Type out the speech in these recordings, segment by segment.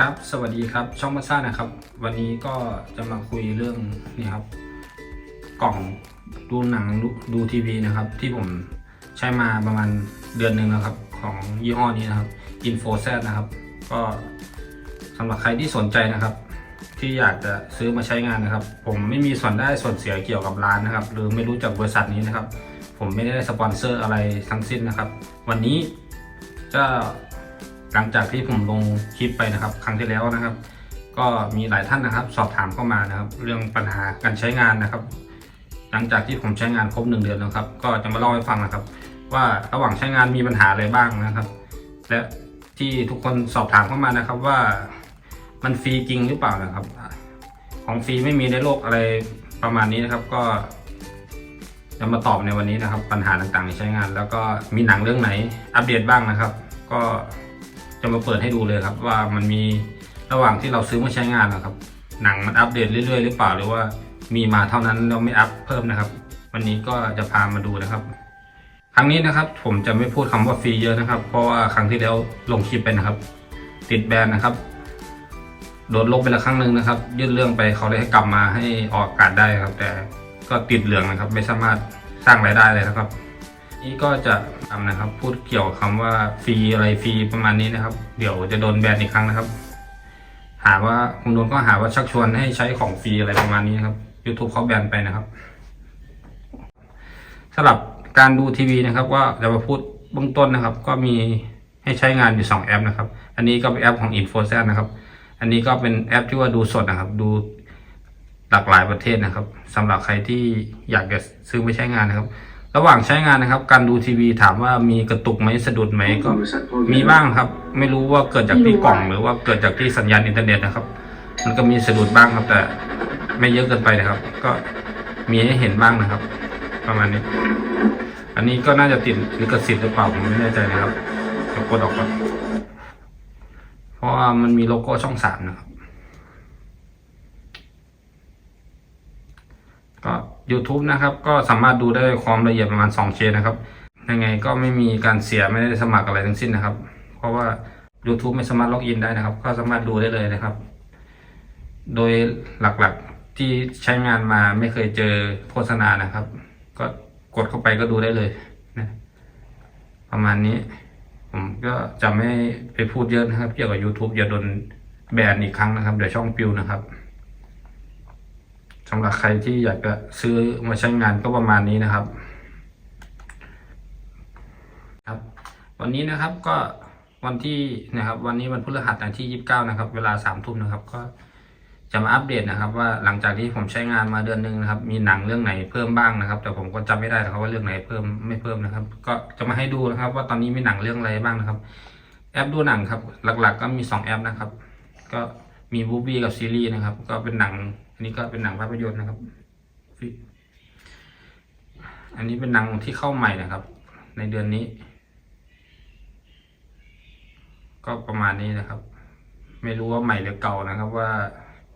ครับ สวัสดีครับ ช่องมาซ่านะครับ วันนี้ก็จะมาคุยเรื่องนี่ครับ กล่องดูหนังดูดูทีวีนะครับ ที่ผมใช้มาประมาณเดือนหนึ่งนะครับ ของยี่ห้อนี้นะครับ Info Z นะครับ ก็สำหรับใครที่สนใจนะครับ ที่อยากจะซื้อมาใช้งานนะครับ ผมไม่มีส่วนได้ส่วนเสียเกี่ยวกับร้านนะครับ หรือไม่รู้จักบริษัทนี้นะครับ ผมไม่ได้สปอนเซอร์อะไรทั้งสิ้นนะครับ วันนี้ก็ หลังจากที่ผมลงคลิปไปนะครับ ครั้งที่แล้วนะครับ ก็มีหลายท่านนะครับ สอบถามเข้ามานะครับ เรื่องปัญหาการใช้งานนะครับ หลังจากที่ผมใช้งานครบหนึ่งเดือนแล้วครับ ก็จะมาเล่าให้ฟังนะครับ ว่าระหว่างใช้งานมีปัญหาอะไรบ้างนะครับ และที่ทุกคนสอบถามเข้ามานะครับว่ามันฟรีจริงหรือเปล่านะครับ ของฟรีไม่มีในโลกอะไรประมาณนี้นะครับ ก็จะมาตอบในวันนี้นะครับ ปัญหาต่างๆในใช้งาน แล้วก็มีหนังเรื่องไหนอัปเดตบ้างนะครับ ก็ จะมาเปิดให้ดูเลยครับ ว่ามันมีระหว่างที่เราซื้อมาใช้งานนะครับ หนังมันอัปเดตเรื่อยๆหรือเปล่าหรือว่ามีมาเท่านั้นเราไม่อัปเพิ่มนะครับ วันนี้ก็จะพามาดูนะครับ ครั้งนี้นะครับผมจะไม่พูดคำว่าฟรีเยอะนะครับ เพราะว่าครั้งที่แล้วลงคลิปไปนะครับ ติดแบนนะครับโดนลบไปล้วครั้งหนึ่งนะครับ ยื่นเรื่องไปเขาเลยให้กลับมาให้ออกอากาศได้ครับ แต่ก็ติดเหลืองนะครับ ไม่สามารถสร้างรายได้เลยนะครับ นี่ก็จะทำนะครับ พูดเกี่ยวกับคำว่าฟรีอะไรฟรีประมาณนี้นะครับ เดี๋ยวจะโดนแบนอีกครั้งนะครับ หาว่าคุณโดนก็หาว่าชักชวนให้ใช้ของฟรีอะไรประมาณนี้นครับ YouTube เขาแบนไปนะครับสำหรับการดูทีวีนะครับ ก็จะมาพูดเบื้องต้นนะครับ ก็มีให้ใช้งานอยู่ 2 แอปนะครับ อันนี้ก็เป็นแอปของ i n f o s e t นะครับ อันนี้ก็เป็นแอปที่ว่าดูสดนะครับ ดูหลากหลายประเทศนะครับสำหรับใครที่อยากจะซื้อไปใช้งานนะครับ ระหว่างใช้งานนะครับ การดูทีวีถามว่ามีกระตุกไหมสะดุดไหมก็มีบ้างครับ ไม่รู้ว่าเกิดจากที่กล่อง หรือว่าเกิดจากที่สัญญาณอินเทอร์เน็ตนะครับ มันก็มีสะดุดบ้างครับ แต่ไม่เยอะเกินไปนะครับ ก็มีให้เห็นบ้างนะครับ ประมาณนี้ อันนี้ก็น่าจะติดลิขสิทธิ์หรือเปล่าผมไม่แน่ใจนะครับจะกดออกก่อนเพราะว่ามันมีโลโก้ช่องสามนะครับ ก็ YouTube นะครับ ก็สามารถดูได้ความละเอียดประมาณ 2K นะครับยังไงก็ไม่มีการเสียไม่ได้สมัครอะไรทั้งสิ้นนะครับ เพราะว่า YouTube ไม่สามารถล็อกอินได้นะครับ ก็สามารถดูได้เลยนะครับ โดยหลักๆที่ใช้งานมาไม่เคยเจอโฆษณานะครับ ก็กดเข้าไปก็ดูได้เลยนะประมาณนี้ ผมก็จะไม่ไปพูดเยอะนะครับ เกี่ยวกับ YouTube อย่าโดนแบนอีกครั้งนะครับ เดี๋ยวช่องปิวนะครับ สำหรับใครที่อยากจะซื้อมาใช้งานก็ประมาณนี้นะครับครับ วันนี้นะครับก็วันที่นะครับ วันนี้วันพฤหัสที่ยี่สิบเก้านะครับ เวลาสามทุ่มนะครับ ก็จะมาอัปเดตนะครับ ว่าหลังจากที่ผมใช้งานมาเดือนหนึ่งนะครับ มีหนังเรื่องไหนเพิ่มบ้างนะครับ แต่ผมก็จำไม่ได้นะครับว่าเรื่องไหนเพิ่มไม่เพิ่มนะครับ ก็จะมาให้ดูนะครับ ว่าตอนนี้มีหนังเรื่องอะไรบ้างนะครับ แอปดูหนังครับ หลัก ๆ ก็มีสองแอปนะครับ ก็ มีบูบี้กับซีรีส์นะครับ ก็เป็นหนัง อันนี้ก็เป็นหนังภาพยนตร์นะครับ อันนี้เป็นหนังที่เข้าใหม่นะครับ ในเดือนนี้ ก็ประมาณนี้นะครับ ไม่รู้ว่าใหม่หรือเก่านะครับ ว่า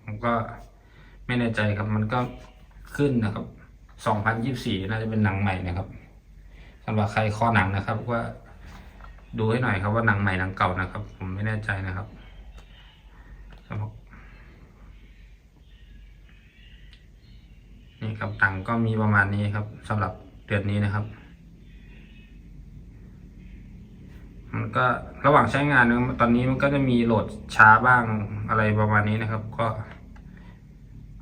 ผมก็ไม่แน่ใจครับ มันก็ขึ้นนะครับ2024น่าจะเป็นหนังใหม่นะครับสำหรับใครข้อหนังนะครับว่าดูให้หน่อยครับว่าหนังใหม่หนังเก่านะครับ ผมไม่แน่ใจนะครับ รับนี่ครับตังก็มีประมาณนี้ครับสำหรับเดือนนี้นะครับ มันก็ระหว่างใช้งานนตอนนี้มันก็จะมีโหลดช้าบ้างอะไรประมาณนี้นะครับ ก็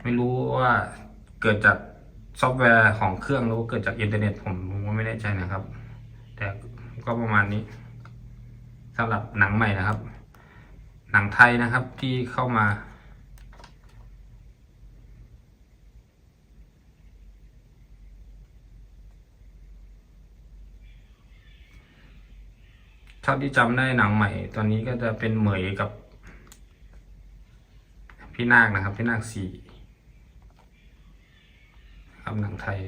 ไม่รู้ว่าเกิดจากซอฟต์แวร์ของเครื่องหรือว่าเกิดจากอินเทอร์เน็ตผมผมก็ไม่แน่ใจนะครับ แต่ก็ประมาณนี้สำหรับหนังใหม่นะครับ หนังไทยนะครับที่เข้ามา เท่าที่จำได้หนังใหม่ ตอนนี้ก็จะเป็นเหมยกับ พี่นาคนะครับ พี่นาคสี่ครับหนังไทย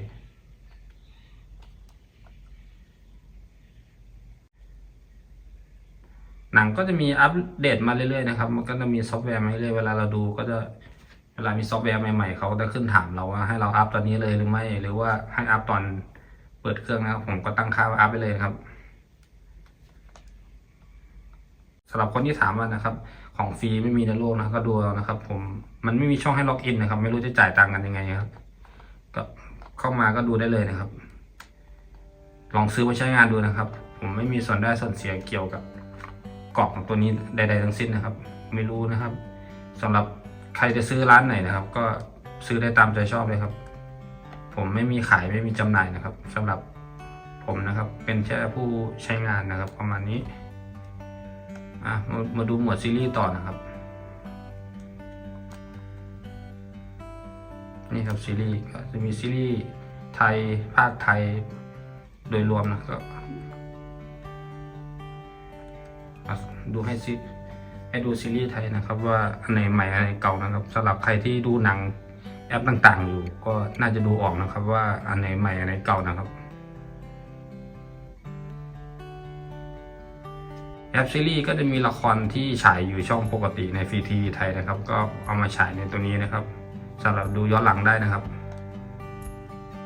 หนังก็จะมีอัปเดตมาเรื่อยๆนะครับ มันก็จะมีซอฟต์แวร์มาเรื่อยๆเวลาเราดูก็จะเวลามีซอฟต์แวร์ใหม่ๆเขาจะขึ้นถามเราว่าให้เราอัพตอนนี้เลยหรือไม่ หรือว่าให้อัพตอนเปิดเครื่องนะครับ ผมก็ตั้งค่าว่าอัพไปเลยครับสำหรับคนที่ถามว่านะครับ ของฟรีไม่มีในโลกนะก็ดูเอานะครับ ผมมันไม่มีช่องให้ล็อกอินนะครับ ไม่รู้จะจ่ายตังค์กันยังไงครับก็เข้ามาก็ดูได้เลยนะครับ ลองซื้อมาใช้งานดูนะครับ ผมไม่มีส่วนได้ส่วนเสียเกี่ยวกับ กล่องตัวนี้ใด ๆ ทั้งสิ้นนะครับ ไม่รู้นะครับสำหรับใครจะซื้อร้านไหนนะครับ ก็ซื้อได้ตามใจชอบเลยครับ ผมไม่มีขายไม่มีจำหน่ายนะครับสำหรับผมนะครับ เป็นแค่ผู้ใช้งานนะครับ ประมาณนี้อะมามาดูหมวดซีรีส์ต่อนะครับ นี่ครับซีรีส์ก็จะมีซีรีส์ไทยภาคไทยโดยรวมนะก็อะ ดูให้ซีให้ดูซีรีส์ไทยนะครับ ว่าอันไหนใหม่อันไหนเก่านะครับสำหรับใครที่ดูหนังแอปต่างๆ อยู่ ก็น่าจะดูออกนะครับ ว่าอันไหนใหม่อันไหนเก่านะครับ แอปซีรีส์ก็จะมีละครที่ฉายอยู่ช่องปกติในฟรีทีวีไทยนะครับ ก็เอามาฉายในตัวนี้นะครับสำหรับดูย้อนหลังได้นะครับ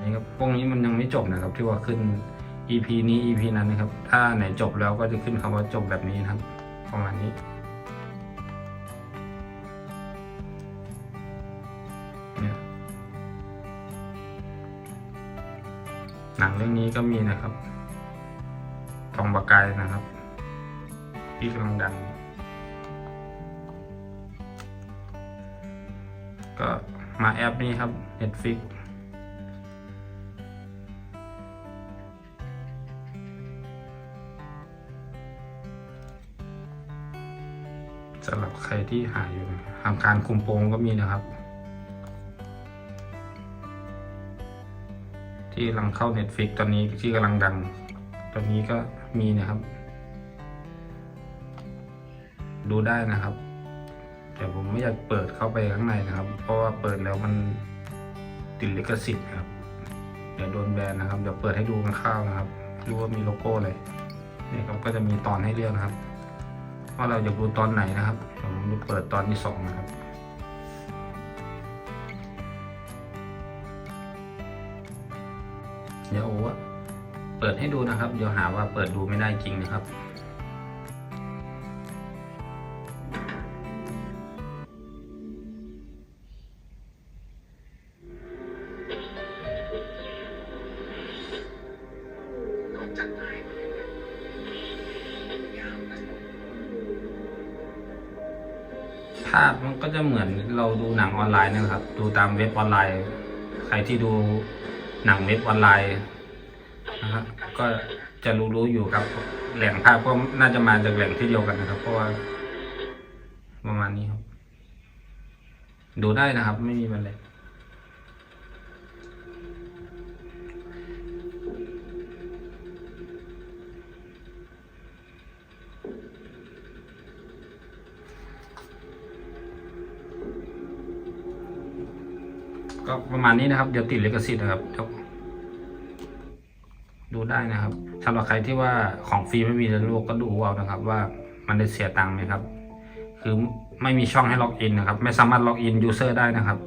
นี่ครับพวกนี้มันยังไม่จบนะครับ ที่ว่าขึ้น EP นี้ EP นั้นนะครับ ถ้าไหนจบแล้วก็จะขึ้นคำว่าจบแบบนี้นะครับ ประมาณนี้เนี่ยหนังเรื่องนี้ก็มีนะครับทองประกายนะครับ ที่กำลังดัง ก็มาแอปนี้ครับ Netflix สำหรับใครที่หาอยู่ทำการคุมโปงก็มีนะครับ ที่กำลังเข้า Netflix ตอนนี้ที่กำลังดัง ตอนนี้ก็มีนะครับ ดูได้นะครับ แต่ผมไม่อยากเปิดเข้าไปข้างในนะครับ เพราะว่าเปิดแล้วมันติดลิขสิทธิ์ครับ เดี๋ยวโดนแบนนะครับ เดี๋ยวเปิดให้ดูกันข้าวนะครับ ดูว่ามีโลโก้อะไรนี่ครับก็จะมีตอนให้เลือกนะครับ ว่าเราอยากดูตอนไหนนะครับผมจะเปิดตอนที่สองนะครับเดี๋ยวโอ้ว่าเปิดให้ดูนะครับ เดี๋ยวหาว่าเปิดดูไม่ได้จริงนะครับาพมันก็จะเหมือนเราดูหนังออนไลน์นะครับ ดูตามเว็บออนไลน์ ใครที่ดูหนังเว็บออนไลน์นะครับก็จะรู้รู้อยู่ครับ แหล่งภาพก็น่าจะมาจากแหล่งที่เดียวกันนะครับ เพราะว่าประมาณนี้ครับ ดูได้นะครับ ไม่มีปัญหา ก็ประมาณนี้นะครับ เดี๋ยวติดลิขสิทธิ์นะครับเดี๋ยวดูได้นะครับสำหรับใครที่ว่าของฟรีไม่มีในโลกก็ดูเอานะครับ ว่ามันได้เสียตังค์ไหมครับ คือไม่มีช่องให้ล็อกอินนะครับ ไม่สามารถล็อกอินยูเซอร์ได้นะครับ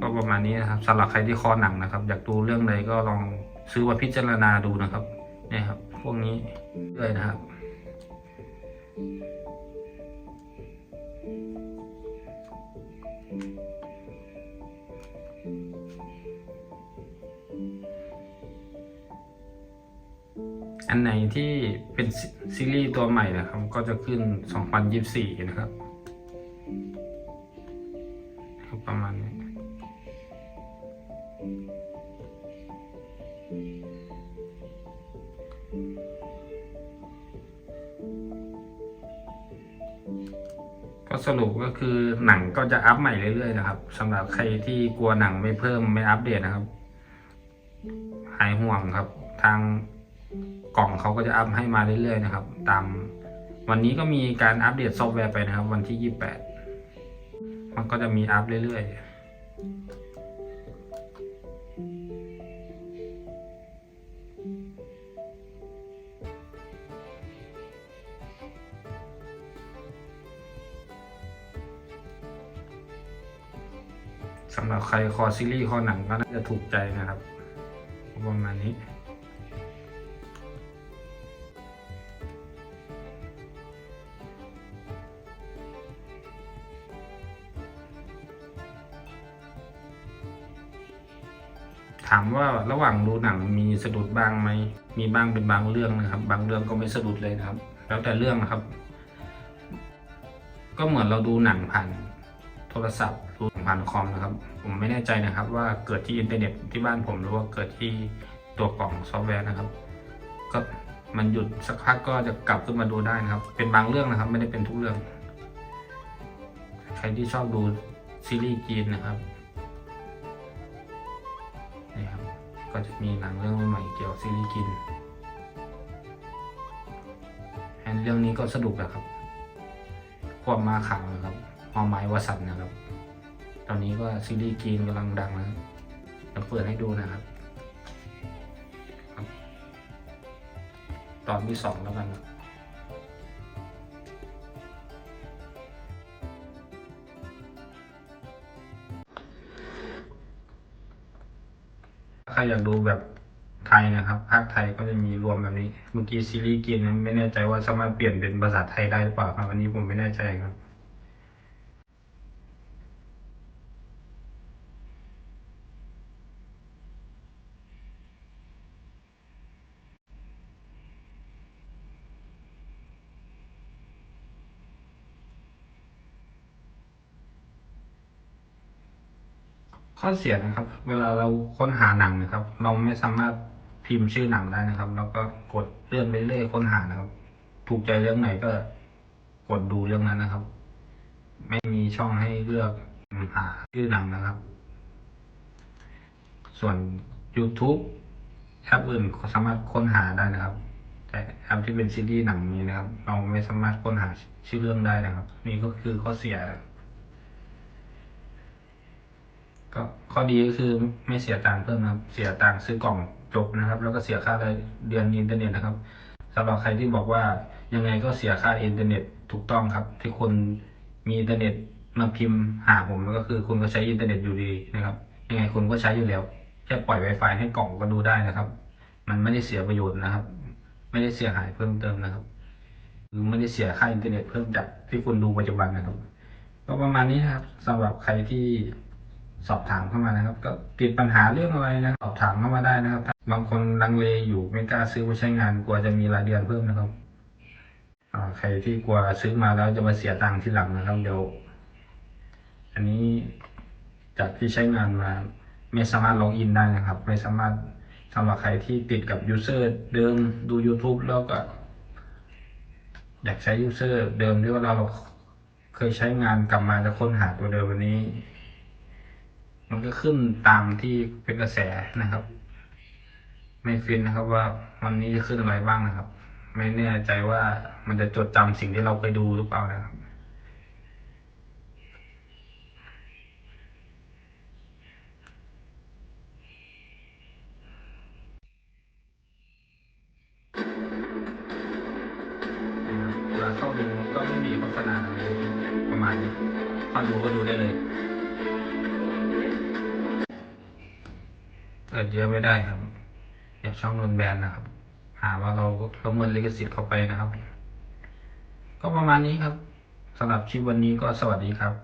ก็ประมาณนี้นะครับสำหรับใครที่คอหนังนะครับ อยากดูเรื่องใดก็ลองซื้อมาพิจารณาดูนะครับเนี่ยครับ พวกนี้เลยนะครับ อันไหนที่เป็นซีรีส์ตัวใหม่นะครับ ก็จะขึ้น 2024 นะครับครับประมาณนี้ก็สรุปก็คือหนังก็จะอัพใหม่เรื่อยๆนะครับสำหรับใครที่กลัวหนังไม่เพิ่มไม่อัปเดตนะครับ หายห่วงครับ ทาง กล่องเขาก็จะอัพให้มาเรื่อยๆนะครับ ตามวันนี้ก็มีการอัปเดตซอฟต์แวร์ไปนะครับ วันที่ 28 มันก็จะมีอัพเรื่อยๆสำหรับใครคอซีรีส์คอหนังก็น่าจะถูกใจนะครับ ประมาณนี้ามว่าระหว่างดูหนังมีสะดุดบ้างไหมมีบ้างเป็นบางเรื่องนะครับ บางเรื่องก็ไม่สะดุดเลยนะครับ แล้วแต่เรื่องนะครับ ก็เหมือนเราดูหนังผ่านโทรศัพท์ดูผ่านคอมนะครับ ผมไม่แน่ใจนะครับ ว่าเกิดที่อินเทอร์เน็ตที่บ้านผมหรือว่าเกิดที่ตัวกล่องซอฟต์แวร์นะครับ ก็มันหยุดสักพักก็จะกลับขึ้นมาดูได้นะครับ เป็นบางเรื่องนะครับ ไม่ได้เป็นทุกเรื่อง ใครที่ชอบดูซีรีส์จีนนะครับ ก็จะมีหนังเรื่องใหม่เกี่ยวกับซีรีส์จีนอันเรื่องนี้ก็สนุกนะครับ ความมาข่าวนะครับหอไม้วสันต์นะครับ ตอนนี้ก็ซีรีส์กินกำลังดังนะครับจะเปิดให้ดูนะครับ ตอนที่สองแล้วกันนะ อยากดูแบบไทยนะครับ ภาคไทยก็จะมีรวมแบบนี้ เมื่อกี้ซีรีส์กินนั้นไม่แน่ใจว่าสามารถเปลี่ยนเป็นภาษาไทยได้หรือเปล่าครับ อันนี้ผมไม่แน่ใจครับ ข้อเสียนะครับ เวลาเราค้นหาหนังนะครับ เราไม่สามารถพิมพ์ชื่อหนังได้นะครับ แล้วก็กดเลื่อนไปเรื่อยค้นหานะครับ ถูกใจเรื่องไหนก็กดดูเรื่องนั้นนะครับ ไม่มีช่องให้เลือกหาชื่อหนังนะครับ ส่วน YouTube แอปอื่นสามารถค้นหาได้นะครับ แต่แอปที่เป็นซีรีส์หนังนี้นะครับ เราไม่สามารถค้นหาชื่อเรื่องได้นะครับ นี่ก็คือข้อเสีย ก็ข้อดีก็คือไม่เสียตังค์เพิ่มนะครับ เสียตังค์ซื้อกล่องจบนะครับ แล้วก็เสียค่ารายเดือนอินเทอร์เน็ตนะครับสำหรับใครที่บอกว่ายังไงก็เสียค่าอินเทอร์เน็ตถูกต้องครับ ที่คุณมีอินเทอร์เน็ตมาพิมพ์หาผมก็คือคุณก็ใช้อินเทอร์เน็ตอยู่ดีนะครับยังไงคุณก็ใช้อยู่แล้วแค่ปล่อย Wi-Fi ให้กล่องก็ดูได้นะครับ มันไม่ได้เสียประโยชน์นะครับ ไม่ได้เสียหายเพิ่มเติมนะครับหรือไม่ได้เสียค่าอินเทอร์เน็ตเพิ่มจากที่คุณดูปัจจุบันนะครับ ก็ประมาณนี้นะครับสำหรับใครที่ สอบถามเข้ามานะครับ ก็ติดปัญหาเรื่องอะไรนะสอบถามเข้ามาได้นะครับ บางคนลังเลอยู่ไม่กล้าซื้อไว้ใช้งานกลัวจะมีรายเดือนเพิ่มนะครับใครที่กลัวซื้อมาแล้วจะมาเสียตังค์ทีหลังนะครับเดี๋ยวอันนี้จากที่ใช้งานมาไม่สามารถล็อกอินได้นะครับ ไม่สามารถสำหรับใครที่ติดกับยูเซอร์เดิมดู YouTube แล้วก็ อยากใช้ยูเซอร์เดิมที่ว่าเราเคยใช้งานกลับมาจะค้นหาตัวเดิมวันนี้ มันก็ขึ้นตามที่เป็นกระแสนะครับ ไม่ฟินนะครับว่าวันนี้จะขึ้นอะไรบ้างนะครับ ไม่แน่ใจว่ามันจะจดจำสิ่งที่เราเคยดูหรือเปล่านะครับ เวลาเข้าดูก็ไม่มีโฆษณาอะไรประมาณนี้เข้าดูก็ดูได้เลย เกิดเยอะไม่ได้ครับอย่าช่องโดนแบนนะครับ หาว่าเราละเมิดลิขสิทธิ์เข้าไปนะครับ ก็ประมาณนี้ครับสำหรับคลิปวันนี้ก็สวัสดีครับ